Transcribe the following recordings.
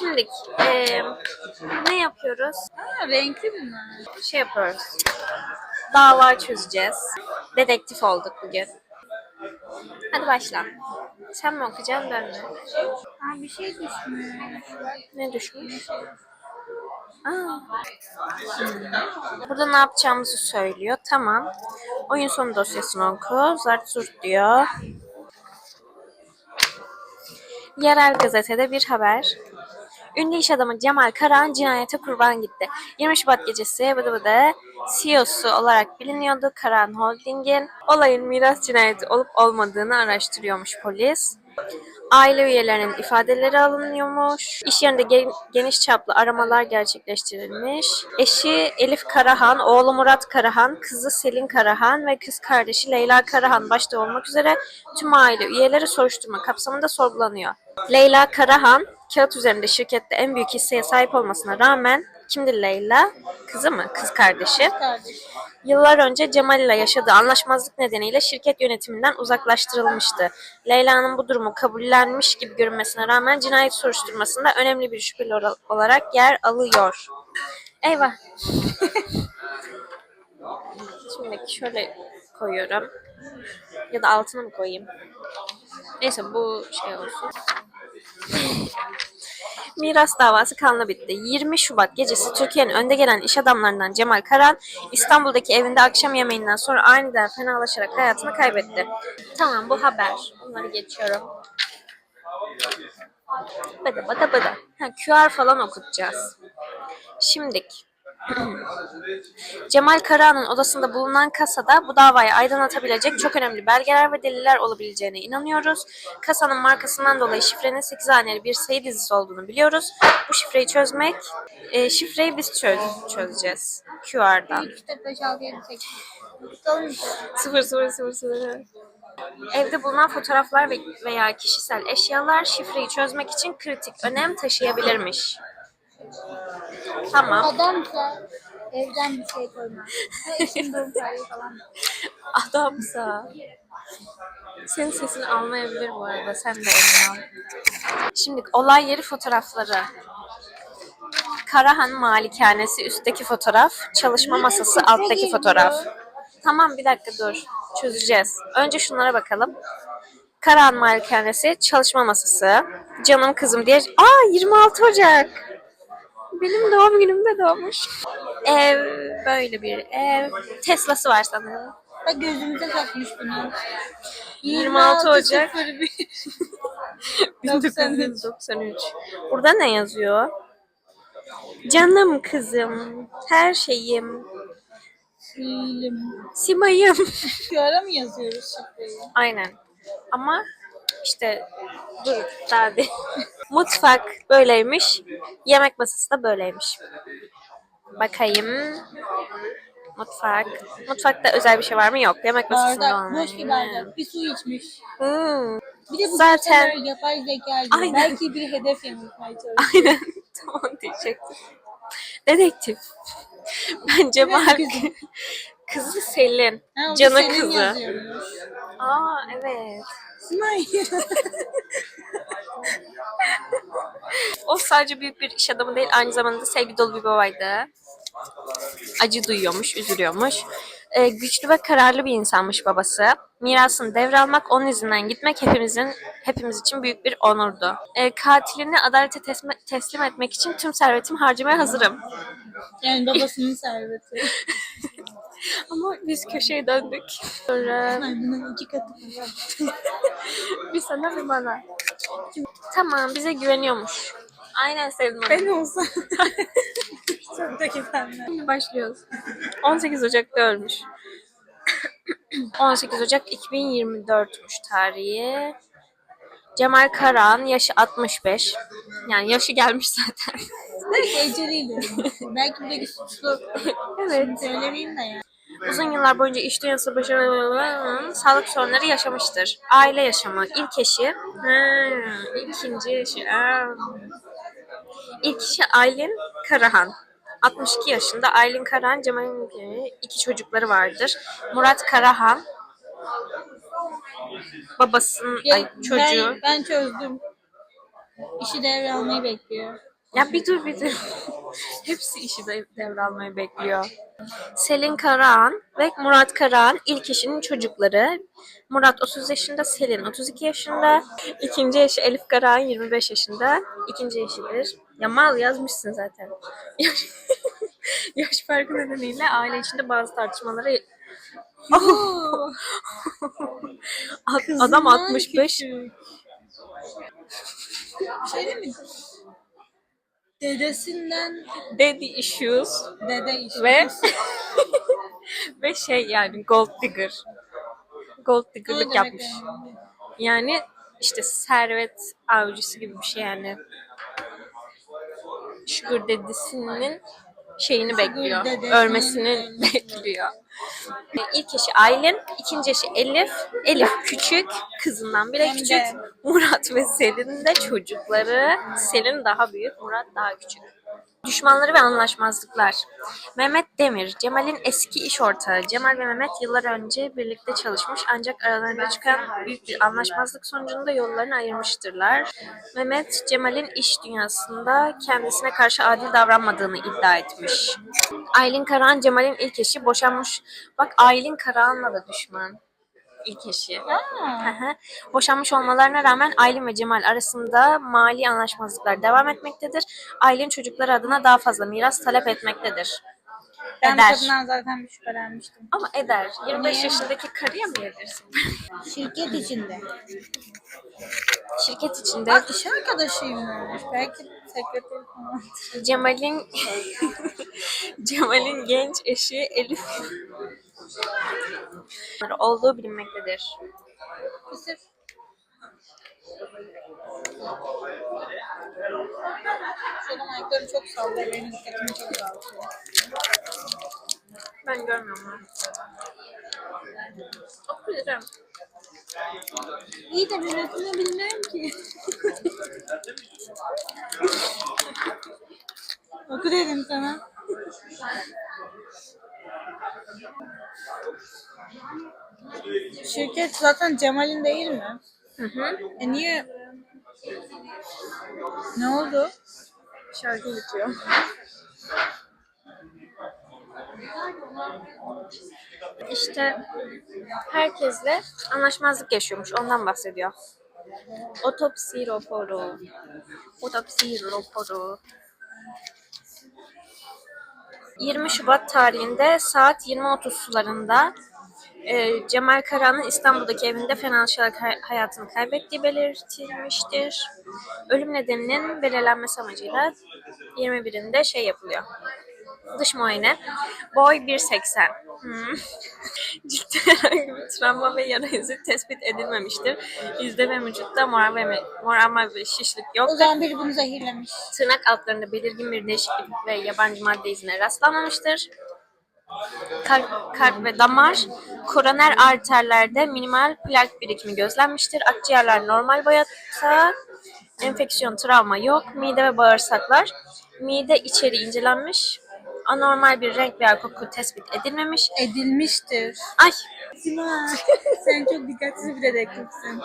Şimdi eee, ne yapıyoruz? Ha, renkli bunlar. Şey yapıyoruz. Dava çözeceğiz. Dedektif olduk bugün. Hadi başla. Sen mi okuyacaksın ben mi? Ha, bir şey düşmüş. Ne düşmüş? Aa. Burada ne yapacağımızı söylüyor. Tamam. Oyun sonu dosyasını oku. Zart zurt diyor. Yerel gazetede bir haber. Ünlü iş adamı Cemal Karahan cinayete kurban gitti. 20 Şubat gecesi bıdı CEO'su olarak biliniyordu Karahan Holding'in. Olayın miras cinayeti olup olmadığını araştırıyormuş polis. Aile üyelerinin ifadeleri alınıyormuş. İş yerinde ge- geniş çaplı aramalar gerçekleştirilmiş. Eşi Elif Karahan, oğlu Murat Karahan, kızı Selin Karahan ve kız kardeşi Leyla Karahan başta olmak üzere tüm aile üyeleri soruşturma kapsamında sorgulanıyor. Leyla Karahan, kağıt üzerinde şirkette en büyük hisseye sahip olmasına rağmen kimdir Leyla? Kızı mı? Kız kardeşi. Kardeş. Yıllar önce Cemal ile yaşadığı anlaşmazlık nedeniyle şirket yönetiminden uzaklaştırılmıştı. Leyla'nın bu durumu kabullenmiş gibi görünmesine rağmen cinayet soruşturmasında önemli bir şüpheli olarak yer alıyor. Eyvah. Şimdi şöyle koyuyorum. Ya da altına mı koyayım? Neyse bu şey olsun. Miras davası kanla bitti. 20 Şubat gecesi Türkiye'nin önde gelen iş adamlarından Cemal Karan, İstanbul'daki evinde akşam yemeğinden sonra aniden fenalaşarak hayatını kaybetti. Tamam bu haber. Bunları geçiyorum. Bıdı bıdı bıdı. Ha, QR falan okutacağız. Şimdik. Cemal Karahan'ın odasında bulunan kasada bu davayı aydınlatabilecek çok önemli belgeler ve deliller olabileceğine inanıyoruz. Kasanın markasından dolayı şifrenin 8 haneli bir sayı dizisi olduğunu biliyoruz. Bu şifreyi çözmek, e, şifreyi biz çöz, çözeceğiz. QR'dan. 3, 4, 5, 6, 7, 8. Tutalım işte. 0 0 0 0. Evde bulunan fotoğraflar ve- veya kişisel eşyalar şifreyi çözmek için kritik önem taşıyabilirmiş. Tamam. Adamsa evden bir şey koymaz. Eşim doğum tarihi falan. Adamsa. Senin sesini almayabilir bu arada. Sen de emin ol. Şimdi olay yeri fotoğrafları. Karahan Malikanesi üstteki fotoğraf. Çalışma masası alttaki fotoğraf. Tamam bir dakika dur. Çözeceğiz. Önce şunlara bakalım. Karahan Malikanesi çalışma masası. Canım kızım diye. Aa 26 Ocak. Benim doğum günümde doğmuş. Ev böyle bir ev. Tesla'sı var sanırım. Bak gözümüze takmış bunu. 26 Ocak 01. 1993. Burada ne yazıyor? Canım kızım, her şeyim, Değilim. Simay'ım. Şöyle mi yazıyoruz şifreyi? Aynen. Ama işte dur daha değil. Mutfak böyleymiş. Yemek masası da böyleymiş. Bakayım. Mutfak. Mutfakta özel bir şey var mı? Yok. Yemek masasında Bardak, olmuyor. boş bir bardak. Bir su içmiş. Hmm. Bir de bu Zaten- Zaten... yapay zeka gibi. Aynen. Belki bir hedef yanıltmaya çalışıyor. Aynen. tamam diyecektim. Dedektif. Bence Mark. Kızı Selin. Ha, o da Canı senin kızı. yazıyormuş. Aa evet. Simay. O sadece büyük bir iş adamı değil, aynı zamanda sevgi dolu bir babaydı. Acı duyuyormuş, üzülüyormuş. Ee, güçlü ve kararlı bir insanmış babası. Mirasını devralmak, onun izinden gitmek hepimizin hepimiz için büyük bir onurdu. Ee, katilini adalete teslim, teslim etmek için tüm servetimi harcamaya hazırım. yani babasının serveti. Ama biz köşeye döndük. Sonra Bunun iki katı var. bir sana bir bana. Tamam, bize güveniyormuş. Aynen sevdim onu. Ben olsam. Şuradaki benden. Şimdi başlıyoruz. 18 Ocak'ta ölmüş. 18 Ocak 2024'müş tarihi. Cemal Karahan yaşı 65. Yani yaşı gelmiş zaten. Belki eceliyle. ölmüş. Belki buradaki suçlu. evet. Söylemeyeyim de ya. Uzun yıllar boyunca iş dünyası başarılı sağlık sorunları yaşamıştır. Aile yaşamı, ilk eşi, ha, ikinci eşi, ha. ilk eşi Aylin Karahan. 62 yaşında Aylin Karahan, Cemal'in iki çocukları vardır. Murat Karahan, babasının Ya, ay, çocuğu. Ben, ben çözdüm. İşi devralmayı bekliyor. Ya bir dur bir dur. Hepsi işi de- devralmayı bekliyor. Selin Karahan ve Murat Karahan ilk eşinin çocukları. Murat 30 yaşında, Selin 32 yaşında. İkinci eşi Elif Karahan 25 yaşında. İkinci eşidir. Ya mal yazmışsın zaten. Yaş, farkı nedeniyle aile içinde bazı tartışmalara Ad- Adam 65. Şey değil mi? Dedesinden Daddy issues dede iş. ve ve şey yani gold digger. Gold digger'lık yapmış. Yani işte servet avcısı gibi bir şey yani. Sugar dedisinin şeyini bekliyor. Ölmesini bekliyor. İlk eşi Aylin, ikinci eşi Elif. Elif küçük, kızından bile küçük. Murat ve Selin de çocukları. Selin daha büyük, Murat daha küçük. Düşmanları ve anlaşmazlıklar. Mehmet Demir, Cemal'in eski iş ortağı. Cemal ve Mehmet yıllar önce birlikte çalışmış ancak aralarında çıkan büyük bir anlaşmazlık sonucunda yollarını ayırmıştırlar. Mehmet, Cemal'in iş dünyasında kendisine karşı adil davranmadığını iddia etmiş. Aylin Karahan, Cemal'in ilk eşi boşanmış. Bak Aylin Karahan'la da düşman. İlk eşi. Hı hı. Boşanmış olmalarına rağmen Aylin ve Cemal arasında mali anlaşmazlıklar devam etmektedir. Aylin çocukları adına daha fazla miras talep etmektedir. Ben Eder. kadından zaten bir şüphelenmiştim. Ama eder. 25 Niye? yaşındaki karıya mı edersin? Şirket içinde. Şirket içinde Bak iş arkadaşıymış. Belki sekreter falan. Cemal'in Cemal'in genç eşi Elif olduğu bilinmektedir. Çok sallıyor. Benim dikkatimi çok dağıtıyor. Ben görmüyorum onu. Okuyacağım. İyi de resmini bilmiyorum ki. Oku dedim sana. Şirket zaten Cemal'in değil mi? Hı hı. E niye? Ne oldu? Şarkı bitiyor. İşte herkesle anlaşmazlık yaşıyormuş. Ondan bahsediyor. Otopsi raporu. Otopsi raporu. 20 Şubat tarihinde saat 20.30 sularında e, Cemal Karahan'ın İstanbul'daki evinde hay- hayatını kaybettiği belirtilmiştir. Ölüm nedeninin belirlenmesi amacıyla 21'inde şey yapılıyor. Dış muayene. Boy 1.80. Hmm. Ciltte herhangi bir travma ve yara izi tespit edilmemiştir. Yüzde ve vücutta morarma ve, morarma ve şişlik yok. O zaman biri bunu zehirlemiş. Tırnak altlarında belirgin bir değişiklik ve yabancı madde izine rastlanmamıştır. Kalp, kalp ve damar, koroner arterlerde minimal plak birikimi gözlenmiştir. Akciğerler normal boyutta, enfeksiyon, travma yok. Mide ve bağırsaklar, mide içeri incelenmiş. Anormal bir renk veya koku tespit edilmemiş. Edilmiştir. Ay, Sima, sen çok dikkatsiz bir dedektifsin.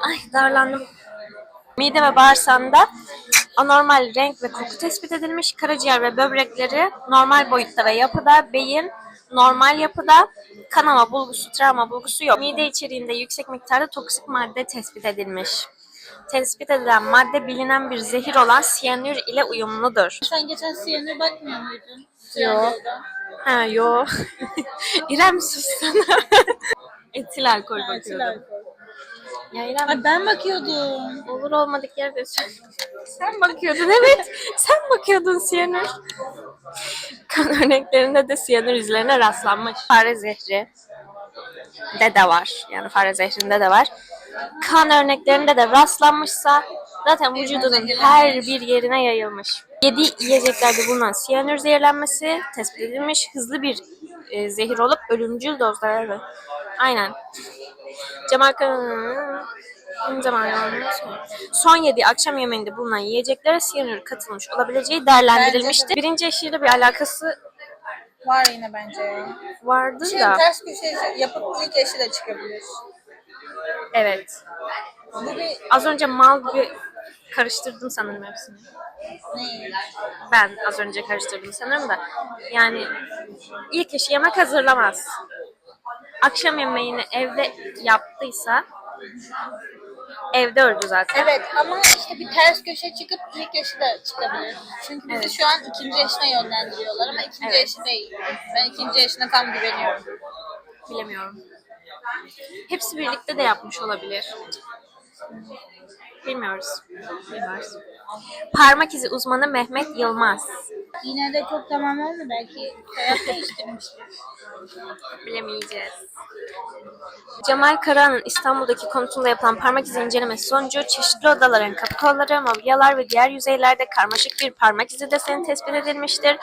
ay darlandım. Mide ve bağırsağında anormal renk ve koku tespit edilmiş. Karaciğer ve böbrekleri normal boyutta ve yapıda. Beyin normal yapıda. Kanama bulgusu, travma bulgusu yok. Mide içeriğinde yüksek miktarda toksik madde tespit edilmiş. Tespit edilen madde bilinen bir zehir olan siyanür ile uyumludur. Sen geçen siyanür bakmıyor muydun? Yo. Ha yo. İrem sus sana. Etil alkol bakıyordum. Ya İrem Ay ben bakıyordum. Olur olmadık yerde sen, sen bakıyordun evet. Sen bakıyordun siyanür. Kan örneklerinde de siyanür izlerine rastlanmış. Fare zehri de de var. Yani fare zehrinde de var. Kan örneklerinde de rastlanmışsa zaten vücudunun her bir yerine yayılmış. Yediği yiyeceklerde bulunan siyanür zehirlenmesi tespit edilmiş. Hızlı bir e, zehir olup ölümcül dozlarda. Aynen. Zamanı son yediği akşam yemeğinde bulunan yiyeceklere siyanür katılmış olabileceği değerlendirilmişti. Birinci eşiyle bir alakası Var yine bence vardı Şey da. ters köşe yapıp ilk eşi de çıkabilir. Evet. Bu bir Az önce mal gibi karıştırdım sanırım hepsini. ne? Ben az önce karıştırdım sanırım da. Yani ilk iş yemek hazırlamaz. Akşam yemeğini evde yaptıysa evde öldü zaten. Evet ama işte bir ters köşe çıkıp ilk yaşı da çıkabilir. Çünkü bizi Evet. şu an ikinci yaşına yönlendiriyorlar ama ikinci Evet. yaşı değil. Ben ikinci yaşına tam güveniyorum. Bilemiyorum. Hepsi birlikte de yapmış olabilir. Bilmiyoruz. Bilmiyoruz. Parmak izi uzmanı Mehmet Yılmaz. Yine de çok tamam oldu belki hayat değiştirmiştir. Bilemeyeceğiz. Cemal Karahan'ın İstanbul'daki konutunda yapılan parmak izi incelemesi sonucu çeşitli odaların kapı kolları, mobilyalar ve diğer yüzeylerde karmaşık bir parmak izi deseni tespit edilmiştir.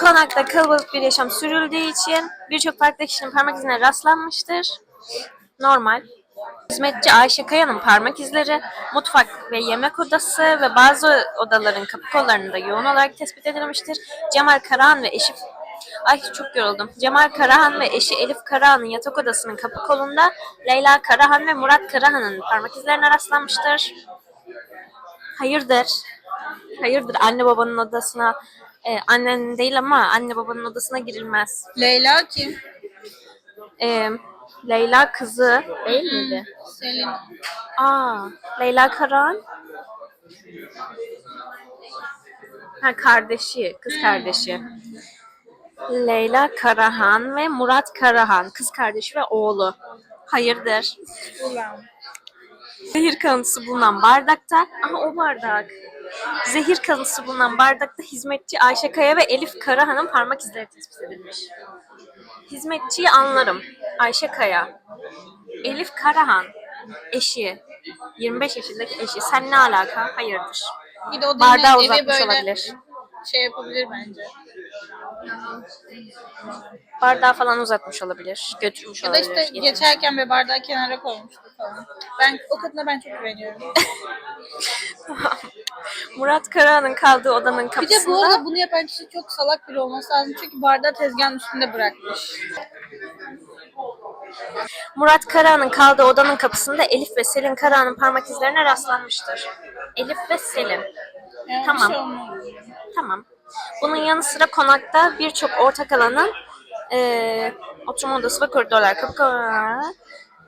Konakta kalabalık bir yaşam sürüldüğü için birçok farklı kişinin parmak izine rastlanmıştır. Normal. Hizmetçi Ayşe Kaya'nın parmak izleri, mutfak ve yemek odası ve bazı odaların kapı kollarında yoğun olarak tespit edilmiştir. Cemal Karahan ve eşi Ay çok yoruldum. Cemal Karahan ve eşi Elif Karahan'ın yatak odasının kapı kolunda Leyla Karahan ve Murat Karahan'ın parmak izlerine rastlanmıştır. Hayırdır? Hayırdır anne babanın odasına e, annenin değil ama anne babanın odasına girilmez. Leyla kim? E, Leyla kızı değil miydi? Selin. Aa, Leyla Karahan. Ha kardeşi, kız kardeşi. Leyla Karahan ve Murat Karahan, kız kardeşi ve oğlu. Hayırdır? Ulan. Zehir kalıntısı bulunan bardakta, aha o bardak. Zehir kalıntısı bulunan bardakta hizmetçi Ayşe Kaya ve Elif Karahan'ın parmak izleri tespit edilmiş. Hizmetçiyi anlarım. Ayşe Kaya. Elif Karahan. Eşi. 25 yaşındaki eşi. Sen ne alaka? Hayırdır. Bir de o Bardağı dinin evi uzatmış böyle olabilir. şey yapabilir bence. Bardağı falan uzatmış olabilir. Götürmüş Ya da olabilir. işte getirmiş. geçerken bir bardağı kenara koymuştu falan. Ben o kadına ben çok güveniyorum. Murat Karahan'ın kaldığı odanın Bir de kapısında... bu arada bunu yapan kişi çok salak biri olması lazım. Çünkü bardağı tezgahın üstünde bırakmış. Murat Karahan'ın kaldığı odanın kapısında Elif ve Selin Karahan'ın parmak izlerine rastlanmıştır. Elif ve Selin. Yani Tamam. Şey. Tamam. Bunun yanı sıra konakta birçok ortak alanın eee oturma odası ve koridorlar kapı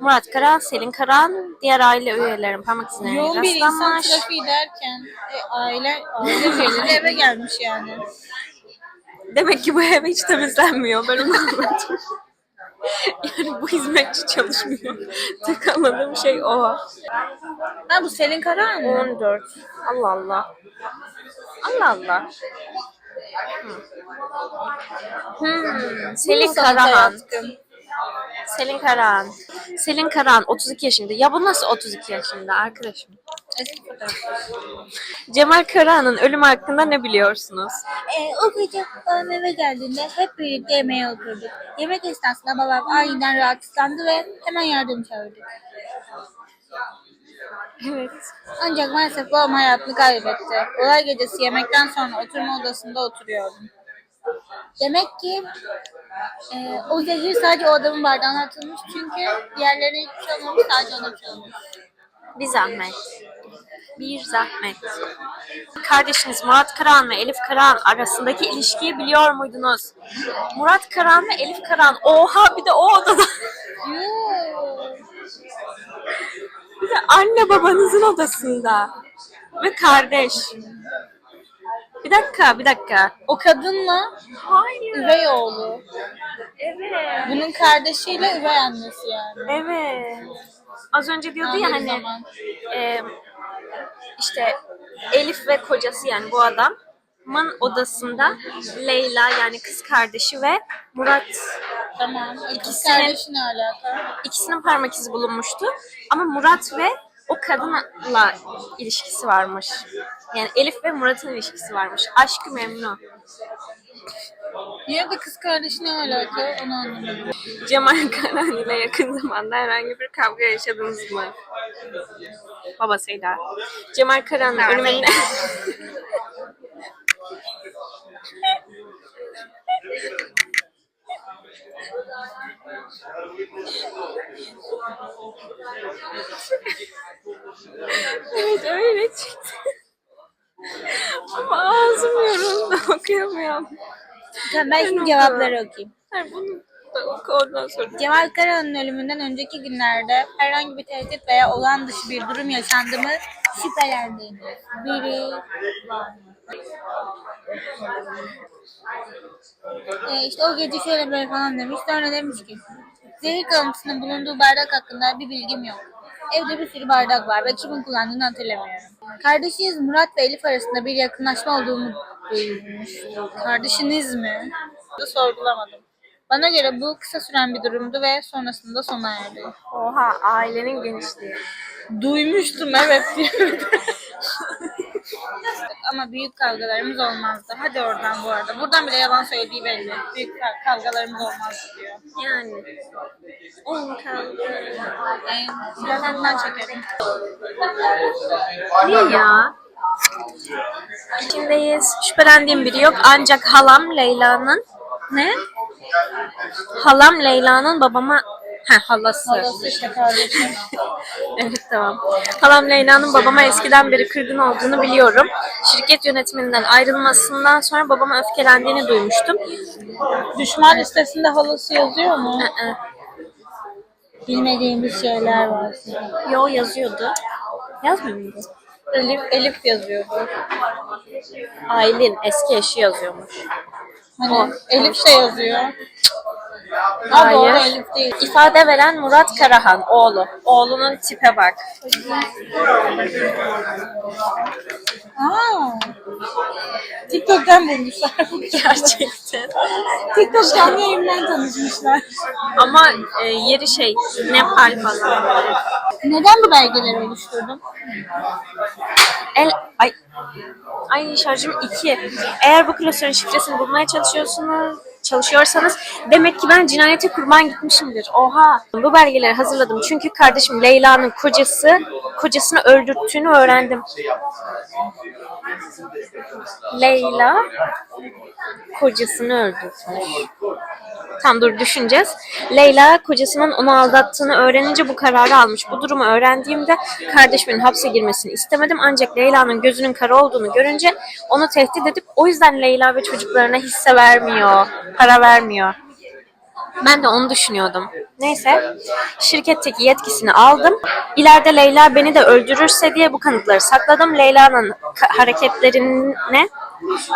Murat Karahan, Selin Karahan, diğer aile üyelerinin parmak izlerine Yoğun bir insan rastlanmış. trafiği derken e, aile aile üyeleri eve gelmiş yani. Demek ki bu ev hiç temizlenmiyor. Ben onu anladım. yani bu hizmetçi çalışmıyor. Tek anladığım şey o. Ha bu Selin Karahan mı? 14. Allah Allah. Allah Allah. Hmm. Selin Karahan. Selin Karahan. Selin Karahan 32 yaşında. Ya bu nasıl 32 yaşında arkadaşım? Cemal Karahan'ın ölümü hakkında ne biliyorsunuz? Ee, o gece babam eve geldiğinde hep birlikte yemeğe oturduk. Yemek esnasında babam aniden rahatsızlandı ve hemen yardım çağırdık. Evet. Ancak maalesef babam hayatını kaybetti. Olay gecesi yemekten sonra oturma odasında oturuyordum. Demek ki e, o zehir sadece o adamın bardağına atılmış çünkü diğerlerine hiçbir şey olmamış sadece ona bir şey olmuş. Bir zahmet. Bir zahmet. Kardeşiniz Murat Karahan ve Elif Karahan arasındaki ilişkiyi biliyor muydunuz? Murat Karahan ve Elif Karahan. Oha bir de o odada. Anne babanızın odasında. Ve kardeş. Bir dakika, bir dakika. O kadınla Hayır. üvey oğlu. Evet. Bunun kardeşiyle üvey annesi yani. Evet. Az önce diyordu ya Aynı hani zaman. e, işte Elif ve kocası yani bu adamın odasında Leyla yani kız kardeşi ve Murat Tamam. İkisi İkisinin- kardeşi ne alaka? ikisinin parmak izi bulunmuştu. Ama Murat ve o kadınla ilişkisi varmış. Yani Elif ve Murat'ın ilişkisi varmış. Aşkı memnun. Niye de kız kardeşi ne alaka? Onu anlamadım. Cemal Karahan ile yakın zamanda herhangi bir kavga yaşadınız mı? Babasıyla. Cemal Karahan'ın ölümüne... Evet öyle çıktı. Ama ağzım yoruldu okuyamıyorum. Tamam, ben şimdi cevapları okuyayım. Hayır bunu da oku ondan sonra. Cemal Karahan'ın ölümünden önceki günlerde herhangi bir tehdit veya olağan dışı bir durum yaşandı mı şüphelendiğiniz biri var mı? Ee, işte o gece şöyle böyle falan demiş. Sonra demiş ki zehir kalıntısının bulunduğu bardak hakkında bir bilgim yok. Evde bir sürü bardak var ve kimin kullandığını hatırlamıyorum. Kardeşiniz Murat ve Elif arasında bir yakınlaşma olduğunu duymuş. Kardeşiniz mi? Sorgulamadım. Bana göre bu kısa süren bir durumdu ve sonrasında sona erdi. Oha ailenin genişliği. Duymuştum evet. Ama büyük kavgalarımız olmazdı. Hadi oradan bu arada. Buradan bile yalan söylediği belli. Büyük ka- kavgalarımız olmazdı diyor. Yani. On kaldı. Ee, silahlarından çekerim. Niye ya? İçindeyiz. Şüphelendiğim biri yok. Ancak halam Leyla'nın ne? Halam Leyla'nın babama ha halası. Halası işte kardeşim. evet tamam. Halam Leyla'nın babama eskiden beri kırgın olduğunu biliyorum. Şirket yönetiminden ayrılmasından sonra babama öfkelendiğini duymuştum. Düşman listesinde halası yazıyor mu? Bilmediğimiz şeyler var. Yo yazıyordu. Yazmıyor muydu? Elif, Elif yazıyordu. Aylin eski eşi yazıyormuş. Hani. Elif de yazıyor. Ha Hayır. doğru Elif değil. İfade veren Murat Karahan oğlu. Oğlunun tipe bak. Aa. TikTok'tan bulmuşlar. Gerçekten. TikTok canlı yayından tanışmışlar. Ama e, yeri şey Nepal falan. Neden bu belgeleri oluşturdun? El ay ay şarjım 2. Eğer bu klasörün şifresini bulmaya çalışıyorsunuz çalışıyorsanız demek ki ben cinayete kurban gitmişimdir. Oha. Bu belgeleri hazırladım çünkü kardeşim Leyla'nın kocası kocasını öldürttüğünü öğrendim. Leyla kocasını öldürtmüş. Tam dur düşüneceğiz. Leyla kocasının onu aldattığını öğrenince bu kararı almış. Bu durumu öğrendiğimde kardeşimin hapse girmesini istemedim. Ancak Leyla'nın gözünün kara olduğunu görünce onu tehdit edip o yüzden Leyla ve çocuklarına hisse vermiyor, para vermiyor. Ben de onu düşünüyordum. Neyse, şirketteki yetkisini aldım. İleride Leyla beni de öldürürse diye bu kanıtları sakladım. Leyla'nın hareketlerine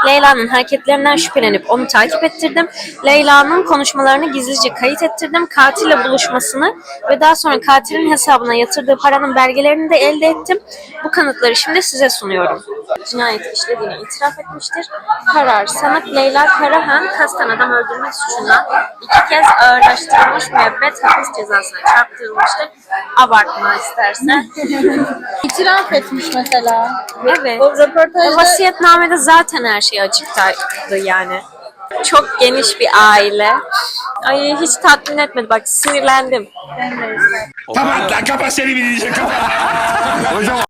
Leyla'nın hareketlerinden şüphelenip onu takip ettirdim. Leyla'nın konuşmalarını gizlice kayıt ettirdim. Katille buluşmasını ve daha sonra katilin hesabına yatırdığı paranın belgelerini de elde ettim. Bu kanıtları şimdi size sunuyorum. Cinayet işlediğini itiraf etmiştir. Karar sanık Leyla Karahan kasten adam öldürmek suçundan iki kez ağırlaştırılmış müebbet hapis cezasına çarptırılmıştır. Abartma istersen. İtiraf etmiş mesela. Evet. O röportajda Vasiyetnamede zaten her şey açıktaydı yani. Çok geniş bir aile. Ay hiç tatmin etmedi bak sinirlendim. Kapat lan kapat seni bir diyecek kapat. Hocam